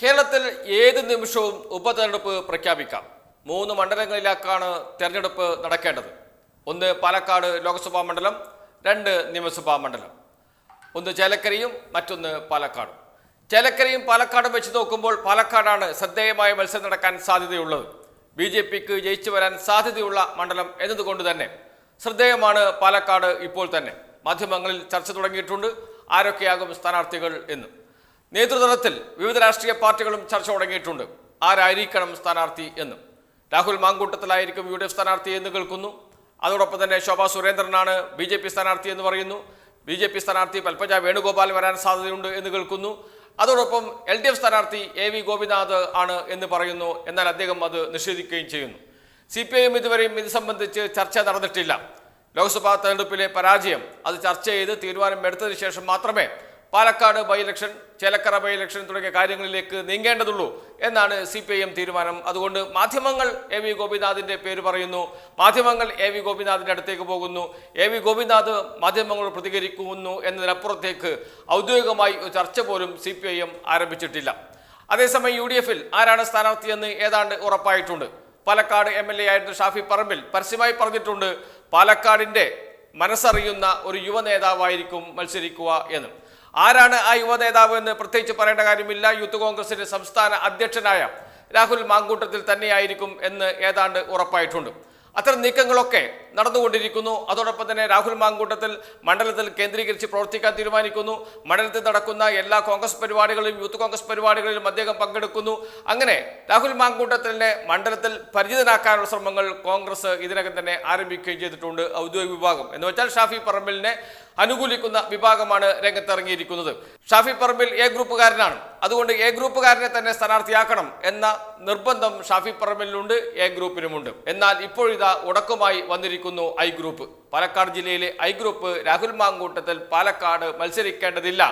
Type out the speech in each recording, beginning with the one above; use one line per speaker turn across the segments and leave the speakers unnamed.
കേരളത്തിൽ ഏത് നിമിഷവും ഉപതെരഞ്ഞെടുപ്പ് പ്രഖ്യാപിക്കാം. മൂന്ന് മണ്ഡലങ്ങളിലേക്കാണ് തെരഞ്ഞെടുപ്പ് നടക്കേണ്ടത്. ഒന്ന് പാലക്കാട് ലോക്സഭാ മണ്ഡലം രണ്ട് നിയമസഭാ മണ്ഡലം. ഒന്ന് ചേലക്കരയും മറ്റൊന്ന് പാലക്കാടും. ചേലക്കരയും പാലക്കാടും വെച്ച് നോക്കുമ്പോൾ പാലക്കാടാണ് ശ്രദ്ധേയമായ മത്സരം നടക്കാൻ സാധ്യതയുള്ളത്. ബി ജെ പിക്ക് ജയിച്ചു വരാൻ സാധ്യതയുള്ള മണ്ഡലം എന്നതുകൊണ്ട് തന്നെ. ശ്രദ്ധേയമാണ് പാലക്കാട് ഇപ്പോൾ തന്നെ. മാധ്യമങ്ങളിൽ ചർച്ച തുടങ്ങിയിട്ടുണ്ട്. ആരൊക്കെയാകും സ്ഥാനാർത്ഥികൾ എന്ന്. നേതൃതലത്തിൽ വിവിധ രാഷ്ട്രീയ പാർട്ടികളും ചർച്ച തുടങ്ങിയിട്ടുണ്ട്. ആരായിരിക്കണം സ്ഥാനാർത്ഥി എന്ന്. രാഹുൽ മാങ്കൂട്ടത്തിലായിരിക്കും യു ഡി എഫ് സ്ഥാനാർത്ഥി എന്ന് കേൾക്കുന്നു. അതോടൊപ്പം തന്നെ ശോഭാ സുരേന്ദ്രനാണ് ബി ജെ പി സ്ഥാനാർത്ഥി എന്ന് പറയുന്നു. ബി ജെ പി സ്ഥാനാർത്ഥി പൽപ്പജ വേണുഗോപാൽ വരാൻ സാധ്യതയുണ്ട് എന്ന് കേൾക്കുന്നു. അതോടൊപ്പം എൽ ഡി എഫ് സ്ഥാനാർത്ഥി എ വി ഗോപിനാഥ് ആണ് എന്ന് പറയുന്നു. എന്നാൽ അദ്ദേഹം അത് നിഷേധിക്കുകയും ചെയ്യുന്നു. സി പി ഐ എം ഇതുവരെയും ഇത് സംബന്ധിച്ച് ചർച്ച നടന്നിട്ടില്ല. ലോക്സഭാ തെരഞ്ഞെടുപ്പിലെ പരാജയം അത് ചർച്ച ചെയ്ത് തീരുമാനം എടുത്തതിന് ശേഷം മാത്രമേ Palakkad by election Chelakkara by election തുടങ്ങിയ കാര്യങ്ങളിലേക്ക് നീങ്ങേണ്ടതുള്ളൂ എന്നാണ് സി പി ഐ എം തീരുമാനം. അതുകൊണ്ട് മാധ്യമങ്ങൾ എ വി ഗോപിനാഥിന്റെ പേര് പറയുന്നു. മാധ്യമങ്ങൾ എ വി ഗോപിനാഥിന്റെ അടുത്തേക്ക് പോകുന്നു. എ വി ഗോപിനാഥ് മാധ്യമങ്ങളോട് പ്രതികരിക്കുന്നു എന്നതിനപ്പുറത്തേക്ക് ഔദ്യോഗികമായി ചർച്ച പോലും സി പി ഐ എം ആരംഭിച്ചിട്ടില്ല. അതേസമയം യു ഡി എഫിൽ ആരാണ് സ്ഥാനാർത്ഥിയെന്ന് ഏതാണ്ട് ഉറപ്പായിട്ടുണ്ട്. പാലക്കാട് എം എൽ എ ആയിരുന്ന ഷാഫി പറമ്പിൽ പരസ്യമായി പറഞ്ഞിട്ടുണ്ട് പാലക്കാടിന്റെ മനസ്സറിയുന്ന ഒരു യുവ നേതാവായിരിക്കും മത്സരിക്കുക എന്ന്. ആരാണ് ആ യുവ നേതാവ് എന്ന് പ്രത്യേകിച്ച് പറയേണ്ട കാര്യമില്ല. യൂത്ത് കോൺഗ്രസിന്റെ സംസ്ഥാന അധ്യക്ഷനായ രാഹുൽ മാങ്കൂട്ടത്തിൽ തന്നെയായിരിക്കും എന്ന് ഏതാണ്ട് ഉറപ്പായിട്ടുണ്ട്. അത്തരം നീക്കങ്ങളൊക്കെ നടന്നുകൊണ്ടിരിക്കുന്നു. അതോടൊപ്പം തന്നെ രാഹുൽ മാങ്കൂട്ടത്തിൽ മണ്ഡലത്തിൽ കേന്ദ്രീകരിച്ച് പ്രവർത്തിക്കാൻ തീരുമാനിക്കുന്നു. മണ്ഡലത്തിൽ നടക്കുന്ന എല്ലാ കോൺഗ്രസ് പരിപാടികളിലും യൂത്ത് കോൺഗ്രസ് പരിപാടികളിലും അദ്ദേഹം പങ്കെടുക്കുന്നു. അങ്ങനെ രാഹുൽ മാങ്കൂട്ടത്തിനെ മണ്ഡലത്തിൽ പരിചിതനാക്കാനുള്ള ശ്രമങ്ങൾ കോൺഗ്രസ് ഇതിനകം തന്നെ ആരംഭിക്കുകയും ചെയ്തിട്ടുണ്ട്. ഔദ്യോഗിക വിഭാഗം. എന്ന് വെച്ചാൽ ഷാഫി പറമ്പിലിനെ അനുകൂലിക്കുന്ന വിഭാഗമാണ് രംഗത്തിറങ്ങിയിരിക്കുന്നത്. ഷാഫി പറമ്പിൽ എ ഗ്രൂപ്പുകാരനാണ്. അതുകൊണ്ട് എ ഗ്രൂപ്പുകാരനെ തന്നെ സ്ഥാനാർത്ഥിയാക്കണം എന്ന നിർബന്ധം ഷാഫി പറമ്പിലുണ്ട് എ ഗ്രൂപ്പിനുമുണ്ട്. എന്നാൽ ഇപ്പോഴിതാ ഉടക്കമായി വന്നിരിക്കുന്നു ഐ ഗ്രൂപ്പ്. പാലക്കാട് ജില്ലയിലെ ഐ ഗ്രൂപ്പ് രാഹുൽ മാങ്കൂട്ടത്തിൽ പാലക്കാട് മത്സരിക്കേണ്ടതില്ല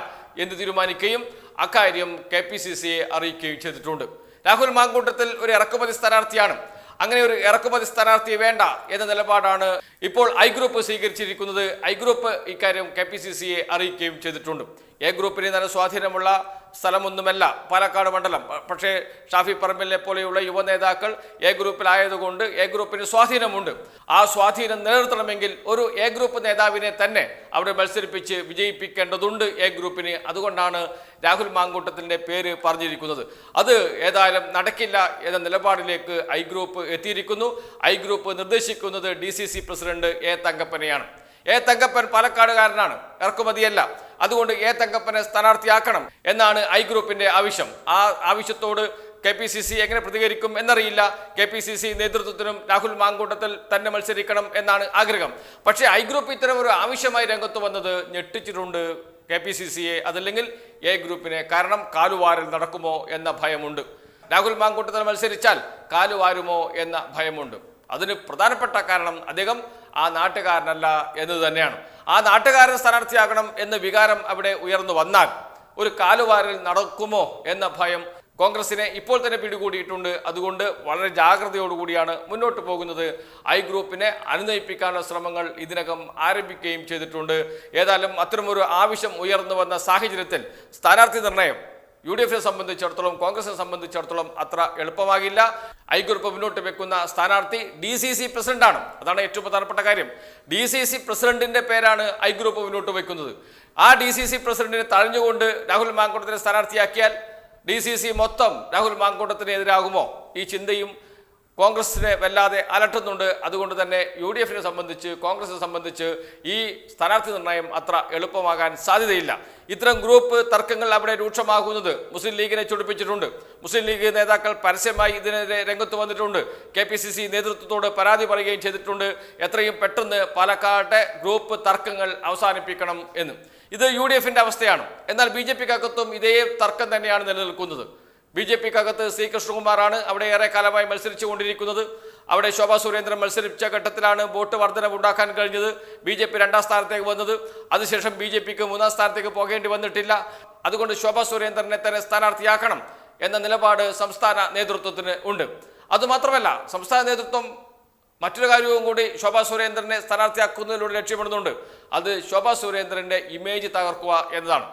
എന്ന് തീരുമാനിക്കുകയും അക്കാര്യം കെ പി സി സിയെ അറിയിക്കുകയും ചെയ്തിട്ടുണ്ട്. രാഹുൽ മാങ്കൂട്ടത്തിൽ ഒരു ഇറക്കുമതി സ്ഥാനാർത്ഥിയാണ്. അങ്ങനെ ഒരു ഇറക്കുമതി സ്ഥാനാർത്ഥി വേണ്ട എന്ന നിലപാടാണ് ഇപ്പോൾ ഐ ഗ്രൂപ്പ് സ്വീകരിച്ചിരിക്കുന്നത്. ഐ ഗ്രൂപ്പ് ഇക്കാര്യം കെ പി സി സിയെ അറിയിക്കുകയും ചെയ്തിട്ടുണ്ട്. എ ഗ്രൂപ്പിനെ നല്ല സ്വാധീനമുള്ള സ്ഥലമൊന്നുമല്ല. പാലക്കാട് മണ്ഡലം. പക്ഷേ ഷാഫി പറമ്പിലിനെ പോലെയുള്ള യുവ നേതാക്കൾ എ ഗ്രൂപ്പിലായതുകൊണ്ട് എ ഗ്രൂപ്പിന് സ്വാധീനമുണ്ട്. ആ സ്വാധീനം നിലനിർത്തണമെങ്കിൽ ഒരു എ ഗ്രൂപ്പ് നേതാവിനെ തന്നെ അവിടെ മത്സരിപ്പിച്ച് വിജയിപ്പിക്കേണ്ടതുണ്ട് എ ഗ്രൂപ്പിന്. അതുകൊണ്ടാണ് രാഹുൽ മാങ്കൂട്ടത്തിന്റെ പേര് പറഞ്ഞിരിക്കുന്നത്. അത് ഏതായാലും നടക്കില്ല എന്ന നിലപാടിലേക്ക് ഐ ഗ്രൂപ്പ് എത്തിയിരിക്കുന്നു. ഐ ഗ്രൂപ്പ് നിർദ്ദേശിക്കുന്നത് ഡി പ്രസിഡന്റ് എ തങ്കപ്പനെയാണ്. എ തങ്കപ്പൻ പാലക്കാടുകാരനാണ്. ഇറക്കുമതിയല്ല. അതുകൊണ്ട് എ തങ്കപ്പനെ സ്ഥാനാർത്ഥിയാക്കണം എന്നാണ് ഐ ഗ്രൂപ്പിന്റെ ആവശ്യം. ആ ആവശ്യത്തോട് കെ പി സി സി എങ്ങനെ പ്രതികരിക്കും എന്നറിയില്ല. കെ പി സി സി നേതൃത്വത്തിനും രാഹുൽ മാങ്കൂട്ടത്തിൽ തന്നെ മത്സരിക്കണം എന്നാണ് ആഗ്രഹം. പക്ഷേ ഐ ഗ്രൂപ്പ് ഇത്തരം ഒരു ആവശ്യമായി രംഗത്ത് വന്നത് ഞെട്ടിച്ചിട്ടുണ്ട് കെ പി സി സിയെ. അതല്ലെങ്കിൽ എ ഗ്രൂപ്പിനെ കാരണം കാലുവാരൽ നടക്കുമോ എന്ന ഭയമുണ്ട്. രാഹുൽ മാങ്കൂട്ടത്തിൽ മത്സരിച്ചാൽ കാലുവാരുമോ എന്ന ഭയമുണ്ട്. അതിന് പ്രധാനപ്പെട്ട കാരണം അദ്ദേഹം ആ നാട്ടുകാരനല്ല എന്ന് തന്നെയാണ്. ആ നാട്ടുകാരൻ സ്ഥാനാർത്ഥിയാകണം എന്ന വികാരം അവിടെ ഉയർന്നു വന്നാൽ ഒരു കാലുവാരൽ നടക്കുമോ എന്ന ഭയം കോൺഗ്രസിനെ ഇപ്പോൾ തന്നെ പിടികൂടിയിട്ടുണ്ട്. അതുകൊണ്ട് വളരെ ജാഗ്രതയോടുകൂടിയാണ് മുന്നോട്ട് പോകുന്നത്. ഐ ഗ്രൂപ്പിനെ അനുനയിപ്പിക്കാനുള്ള ശ്രമങ്ങൾ ഇതിനകം ആരംഭിക്കുകയും ചെയ്തിട്ടുണ്ട്. ഏതായാലും അത്തരമൊരു ആവശ്യം ഉയർന്നു വന്ന സാഹചര്യത്തിൽ സ്ഥാനാർത്ഥി നിർണയം യു ഡി എഫിനെ സംബന്ധിച്ചിടത്തോളം കോൺഗ്രസിനെ സംബന്ധിച്ചിടത്തോളം അത്ര എളുപ്പമാകില്ല. ഐ മുന്നോട്ട് വെക്കുന്ന സ്ഥാനാർത്ഥി ഡി സി സി പ്രസിഡന്റാണ്. അതാണ് ഏറ്റവും പ്രധാനപ്പെട്ട കാര്യം. ഡി സി സി പ്രസിഡന്റിന്റെ പേരാണ് ഐ മുന്നോട്ട് വെക്കുന്നത്. ആ ഡി സി സി പ്രസിഡന്റിനെ തഴഞ്ഞുകൊണ്ട് രാഹുൽ മാങ്കൂട്ടത്തിനെ സ്ഥാനാർത്ഥിയാക്കിയാൽ ഡി സി സി മൊത്തം രാഹുൽ മാങ്കൂട്ടത്തിന് എതിരാകുമോ? ഈ ചിന്തയും കോൺഗ്രസിനെ വല്ലാതെ അലട്ടുന്നുണ്ട്. അതുകൊണ്ട് തന്നെ യു ഡി എഫിനെ സംബന്ധിച്ച് കോൺഗ്രസിനെ സംബന്ധിച്ച് ഈ സ്ഥാനാർത്ഥി നിർണയം അത്ര എളുപ്പമാകാൻ സാധ്യതയില്ല. ഇത്തരം ഗ്രൂപ്പ് തർക്കങ്ങൾ അവിടെ രൂക്ഷമാകുന്നത് മുസ്ലിം ലീഗിനെ ചൊടിപ്പിച്ചിട്ടുണ്ട്. മുസ്ലിം ലീഗ് നേതാക്കൾ പരസ്യമായി ഇതിനെതിരെ രംഗത്ത് വന്നിട്ടുണ്ട്. കെ പി സി സി നേതൃത്വത്തോട് പരാതി പറയുകയും ചെയ്തിട്ടുണ്ട്. എത്രയും പെട്ടെന്ന് പാലക്കാട്ടെ ഗ്രൂപ്പ് തർക്കങ്ങൾ അവസാനിപ്പിക്കണം എന്ന്. ഇത് യു ഡി എഫിന്റെ അവസ്ഥയാണ്. എന്നാൽ ബി ജെ പിക്കകത്തും ഇതേ തർക്കം തന്നെയാണ് നിലനിൽക്കുന്നത്. ബി ജെ പിക്കകത്ത് സി കൃഷ്ണകുമാറാണ് അവിടെ ഏറെ കാലമായി മത്സരിച്ചു കൊണ്ടിരിക്കുന്നത് അവിടെ ശോഭാ സുരേന്ദ്രൻ മത്സരിച്ച ഘട്ടത്തിലാണ് വോട്ട് വർധന ഉണ്ടാക്കാൻ കഴിഞ്ഞത്. ബി ജെ പി രണ്ടാം സ്ഥാനത്തേക്ക് വന്നത്. അതിനുശേഷം ബി ജെ പിക്ക് മൂന്നാം സ്ഥാനത്തേക്ക് പോകേണ്ടി വന്നിട്ടില്ല. അതുകൊണ്ട് ശോഭാ സുരേന്ദ്രനെ തന്നെ സ്ഥാനാർത്ഥിയാക്കണം എന്ന നിലപാട് സംസ്ഥാന നേതൃത്വത്തിന് ഉണ്ട്. അതുമാത്രമല്ല സംസ്ഥാന നേതൃത്വം മറ്റൊരു കാര്യവും കൂടി ശോഭാ സുരേന്ദ്രനെ സ്ഥാനാർത്ഥിയാക്കുന്നതിലൂടെ ലക്ഷ്യമിടുന്നുണ്ട്. അത് ശോഭാ സുരേന്ദ്രന്റെ ഇമേജ് തകർക്കുക എന്നതാണ്.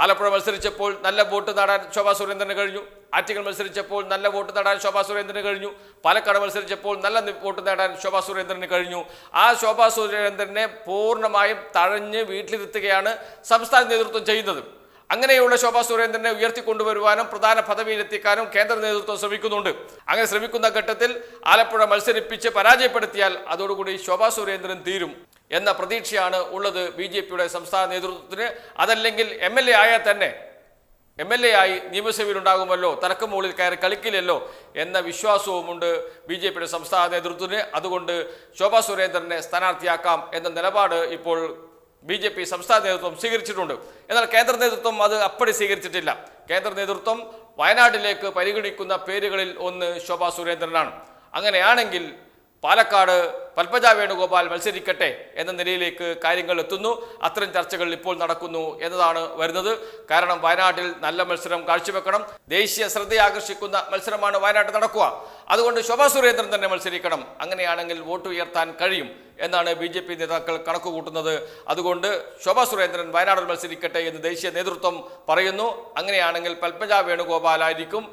ആലപ്പുഴ മത്സരിച്ചപ്പോൾ നല്ല വോട്ട് നേടാൻ ശോഭാ സുരേന്ദ്രന് കഴിഞ്ഞു. ആറ്റിങ്ങൽ മത്സരിച്ചപ്പോൾ നല്ല വോട്ട് നേടാൻ ശോഭാ സുരേന്ദ്രന് കഴിഞ്ഞു. പാലക്കാട് മത്സരിച്ചപ്പോൾ നല്ല വോട്ട് നേടാൻ ശോഭാ സുരേന്ദ്രന് കഴിഞ്ഞു. ആ ശോഭാ സുരേന്ദ്രനെ പൂർണമായും തഴഞ്ഞ് വീട്ടിലിരുത്തുകയാണ് സംസ്ഥാന നേതൃത്വം ചെയ്യുന്നത്. അങ്ങനെയുള്ള ശോഭാ സുരേന്ദ്രനെ ഉയർത്തിക്കൊണ്ടുവരുവാനും പ്രധാന പദവിയിലെത്തിക്കാനും കേന്ദ്ര നേതൃത്വം ശ്രമിക്കുന്നുണ്ട്. അങ്ങനെ ശ്രമിക്കുന്ന ഘട്ടത്തിൽ ആലപ്പുഴ മത്സരിപ്പിച്ച് പരാജയപ്പെടുത്തിയാൽ അതോടുകൂടി ശോഭാ സുരേന്ദ്രൻ തീരും. എന്ന പ്രതീക്ഷയാണ് ഉള്ളത് ബി ജെ പിയുടെ സംസ്ഥാന നേതൃത്വത്തിന്. അതല്ലെങ്കിൽ എം എൽ എ ആയാൽ തന്നെ എം എൽ എ ആയി നിയമസഭയിലുണ്ടാകുമല്ലോ തനക്ക് മുകളിൽ കയറി കളിക്കില്ലല്ലോ എന്ന വിശ്വാസവുമുണ്ട് ബി ജെ പിയുടെ സംസ്ഥാന നേതൃത്വത്തിന്. അതുകൊണ്ട് ശോഭാ സുരേന്ദ്രനെ സ്ഥാനാർത്ഥിയാക്കാം എന്ന നിലപാട് ഇപ്പോൾ ബി ജെ പി സംസ്ഥാന നേതൃത്വം സ്വീകരിച്ചിട്ടുണ്ട്. എന്നാൽ കേന്ദ്ര നേതൃത്വം അത് അപ്പടി സ്വീകരിച്ചിട്ടില്ല. കേന്ദ്ര നേതൃത്വം വയനാട്ടിലേക്ക് പരിഗണിക്കുന്ന പേരുകളിൽ ഒന്ന് ശോഭാ സുരേന്ദ്രനാണ്. അങ്ങനെയാണെങ്കിൽ പാലക്കാട് പത്മജ വേണുഗോപാൽ മത്സരിക്കട്ടെ എന്ന നിലയിലേക്ക് കാര്യങ്ങൾ എത്തുന്നു. അത്തരം ചർച്ചകൾ ഇപ്പോൾ നടക്കുന്നു എന്നതാണ് വരുന്നത്. കാരണം വയനാട്ടിൽ നല്ല മത്സരം കാഴ്ചവെക്കണം. ദേശീയ ശ്രദ്ധയാകർഷിക്കുന്ന മത്സരമാണ് വയനാട്ടിൽ നടക്കുക. അതുകൊണ്ട് ശോഭാ സുരേന്ദ്രൻ തന്നെ മത്സരിക്കണം. അങ്ങനെയാണെങ്കിൽ വോട്ട് ഉയർത്താൻ കഴിയും എന്നാണ് ബി ജെ പി നേതാക്കൾ കണക്കുകൂട്ടുന്നത്. അതുകൊണ്ട് ശോഭാ സുരേന്ദ്രൻ വയനാടിൽ മത്സരിക്കട്ടെ എന്ന് ദേശീയ നേതൃത്വം പറയുന്നു. അങ്ങനെയാണെങ്കിൽ പത്മജ വേണുഗോപാലായിരിക്കും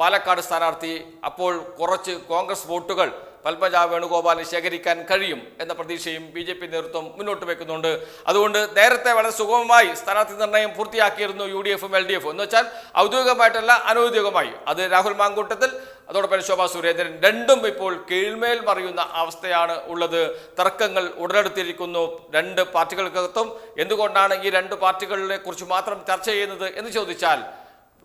പാലക്കാട് സ്ഥാനാർത്ഥി അപ്പോൾ കുറച്ച് കോൺഗ്രസ് വോട്ടുകൾ പൽപ്പജ വേണുഗോപാലിന് ശേഖരിക്കാൻ കഴിയും എന്ന പ്രതീക്ഷയും ബി ജെ പി നേതൃത്വം മുന്നോട്ട് വെക്കുന്നുണ്ട്. അതുകൊണ്ട് നേരത്തെ വളരെ സുഗമമായി സ്ഥാനാർത്ഥി നിർണയം പൂർത്തിയാക്കിയിരുന്നു യു ഡി എഫും എൽ ഡി എഫും. എന്ന് വെച്ചാൽ ഔദ്യോഗികമായിട്ടല്ല അനൗദ്യോഗികമായി. അത് രാഹുൽ മാങ്കൂട്ടത്തിൽ അതോടൊപ്പം ശോഭാ സുരേന്ദ്രൻ രണ്ടും ഇപ്പോൾ കീഴ്മേൽ മറിയുന്ന അവസ്ഥയാണ് ഉള്ളത്. തർക്കങ്ങൾ ഉടലെടുത്തിരിക്കുന്നു രണ്ട് പാർട്ടികൾക്കകത്തും. എന്തുകൊണ്ടാണ് ഈ രണ്ട് പാർട്ടികളെ കുറിച്ച് മാത്രം ചർച്ച ചെയ്യുന്നത് എന്ന് ചോദിച്ചാൽ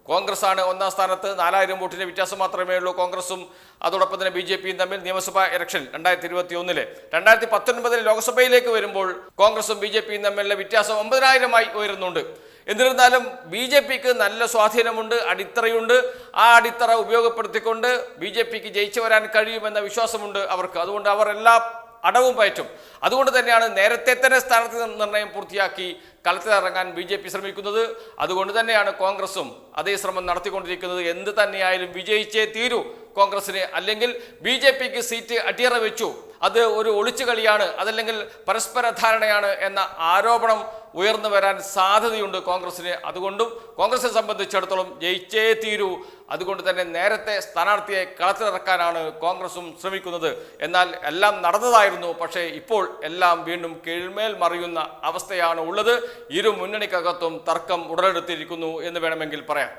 കോൺഗ്രസ് ആണ് ഒന്നാം സ്ഥാനത്ത് നാലായിരം വോട്ടിന്റെ വ്യത്യാസം മാത്രമേ ഉള്ളൂ. കോൺഗ്രസും അതോടൊപ്പം തന്നെ ബി ജെ പിയും തമ്മിൽ നിയമസഭാ ഇലക്ഷൻ രണ്ടായിരത്തി ഇരുപത്തി ഒന്നിൽ രണ്ടായിരത്തി പത്തൊൻപതിൽ ലോക്സഭയിലേക്ക് വരുമ്പോൾ കോൺഗ്രസും ബി ജെ പിയും തമ്മിലുള്ള വ്യത്യാസം ഒമ്പതിനായിരമായി ഉയരുന്നുണ്ട്. എന്നിരുന്നാലും ബി ജെ പിക്ക് നല്ല സ്വാധീനമുണ്ട് അടിത്തറയുണ്ട്. ആ അടിത്തറ ഉപയോഗപ്പെടുത്തിക്കൊണ്ട് ബി ജെ പിക്ക് ജയിച്ചു വരാൻ കഴിയുമെന്ന വിശ്വാസമുണ്ട് അവർക്ക്. അതുകൊണ്ട് അവർ എല്ലാ അടവും പയറ്റും. അതുകൊണ്ട് തന്നെയാണ് നേരത്തെ തന്നെ സ്ഥാനാർത്ഥി നിർണയം പൂർത്തിയാക്കി കളത്തിലിറങ്ങാൻ ബി ജെ പി ശ്രമിക്കുന്നത്. അതുകൊണ്ട് തന്നെയാണ് കോൺഗ്രസും അതേ ശ്രമം നടത്തിക്കൊണ്ടിരിക്കുന്നത്. എന്ത് തന്നെയായാലും വിജയിച്ചേ തീരൂ കോൺഗ്രസിന്. അല്ലെങ്കിൽ ബി ജെ പിക്ക് സീറ്റ് അടിയറ വെച്ചു. അത് ഒരു ഒളിച്ചുകളിയാണ് അതല്ലെങ്കിൽ പരസ്പര ധാരണയാണ് എന്ന ആരോപണം ഉയർന്നു വരാൻ സാധ്യതയുണ്ട് കോൺഗ്രസിന്. അതുകൊണ്ടും കോൺഗ്രസിനെ സംബന്ധിച്ചിടത്തോളം ജയിച്ചേ തീരൂ. അതുകൊണ്ട് തന്നെ നേരത്തെ സ്ഥാനാർത്ഥിയെ കളത്തിലിറക്കാനാണ് കോൺഗ്രസും ശ്രമിക്കുന്നത്. എന്നാൽ എല്ലാം നടന്നതായിരുന്നു. പക്ഷേ ഇപ്പോൾ എല്ലാം വീണ്ടും കീഴ്മേൽ മറിയുന്ന അവസ്ഥയാണ് ഉള്ളത്. ഇരു മുന്നണിക്കകത്തും തർക്കം ഉടലെടുത്തിരിക്കുന്നു എന്ന് വേണമെങ്കിൽ പറയാം.